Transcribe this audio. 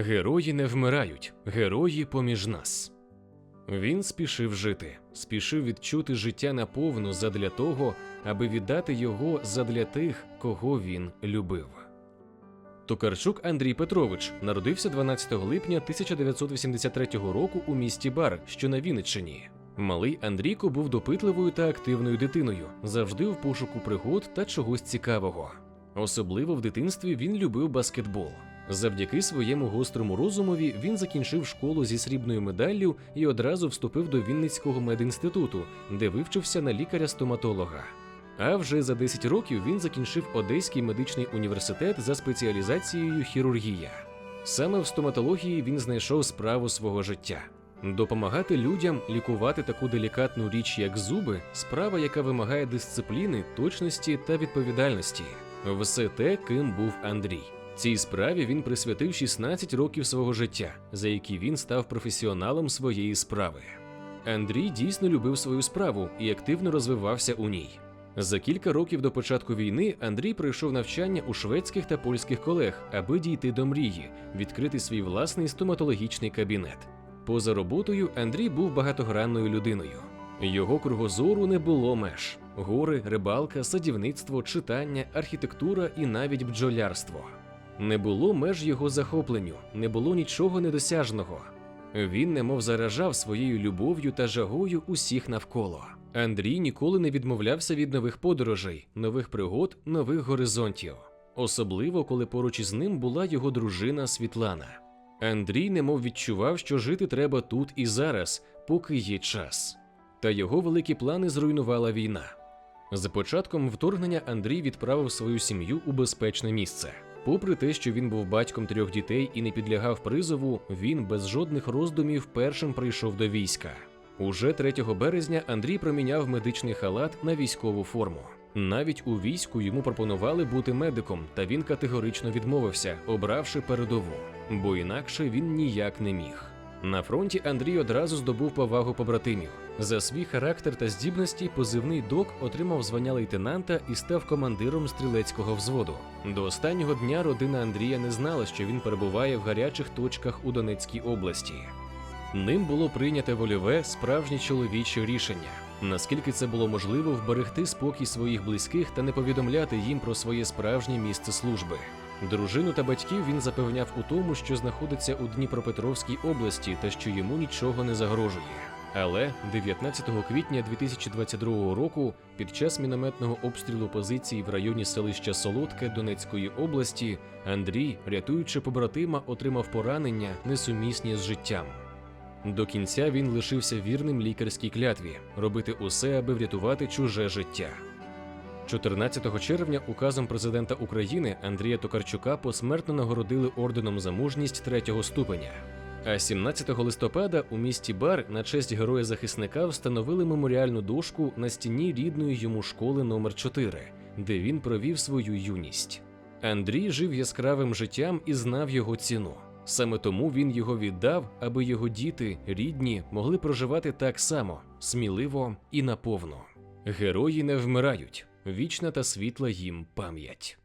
Герої не вмирають, герої поміж нас. Він спішив жити, спішив відчути життя наповну задля того, аби віддати його задля тих, кого він любив. Токарчук Андрій Петрович народився 12 липня 1983 року у місті Бар, що на Вінниччині. Малий Андрійко був допитливою та активною дитиною, завжди в пошуку пригод та чогось цікавого. Особливо в дитинстві він любив баскетбол. Завдяки своєму гострому розумові він закінчив школу зі срібною медаллю і одразу вступив до Вінницького медінституту, де вивчився на лікаря-стоматолога. А вже за 10 років він закінчив Одеський медичний університет за спеціалізацією хірургія. Саме в стоматології він знайшов справу свого життя. Допомагати людям лікувати таку делікатну річ, як зуби, справа, яка вимагає дисципліни, точності та відповідальності. Все те, ким був Андрій. Цій справі він присвятив 16 років свого життя, за які він став професіоналом своєї справи. Андрій дійсно любив свою справу і активно розвивався у ній. За кілька років до початку війни Андрій пройшов навчання у шведських та польських колег, аби дійти до мрії, відкрити свій власний стоматологічний кабінет. Поза роботою Андрій був багатогранною людиною. Його кругозору не було меж: гори, рибалка, садівництво, читання, архітектура і навіть бджолярство. Не було меж його захопленню, не було нічого недосяжного. Він немов заражав своєю любов'ю та жагою усіх навколо. Андрій ніколи не відмовлявся від нових подорожей, нових пригод, нових горизонтів, особливо коли поруч із ним була його дружина Світлана. Андрій немов відчував, що жити треба тут і зараз, поки є час. Та його великі плани зруйнувала війна. За початком вторгнення Андрій відправив свою сім'ю у безпечне місце. Попри те, що він був батьком трьох дітей і не підлягав призову, він без жодних роздумів першим прийшов до війська. Уже 3 березня Андрій проміняв медичний халат на військову форму. Навіть у війську йому пропонували бути медиком, та він категорично відмовився, обравши передову, бо інакше він ніяк не міг. На фронті Андрій одразу здобув повагу побратимів. За свій характер та здібності позивний док отримав звання лейтенанта і став командиром стрілецького взводу. До останнього дня родина Андрія не знала, що він перебуває в гарячих точках у Донецькій області. Ним було прийняте вольове справжнє чоловіче рішення. Наскільки це було можливо вберегти спокій своїх близьких та не повідомляти їм про своє справжнє місце служби. Дружину та батьків він запевняв у тому, що знаходиться у Дніпропетровській області та що йому нічого не загрожує. Але 19 квітня 2022 року, під час мінометного обстрілу позицій в районі селища Солодке Донецької області, Андрій, рятуючи побратима, отримав поранення, несумісні з життям. До кінця він лишився вірним лікарській клятві робити усе, аби врятувати чуже життя. 14 червня указом президента України Андрія Токарчука посмертно нагородили орденом за мужність третього ступеня. А 17 листопада у місті Бар на честь героя захисника встановили меморіальну дошку на стіні рідної йому школи номер 4 де він провів свою юність. Андрій жив яскравим життям і знав його ціну. Саме тому він його віддав, аби його діти, рідні, могли проживати так само сміливо і наповно. Герої не вмирають, вічна та світла їм пам'ять.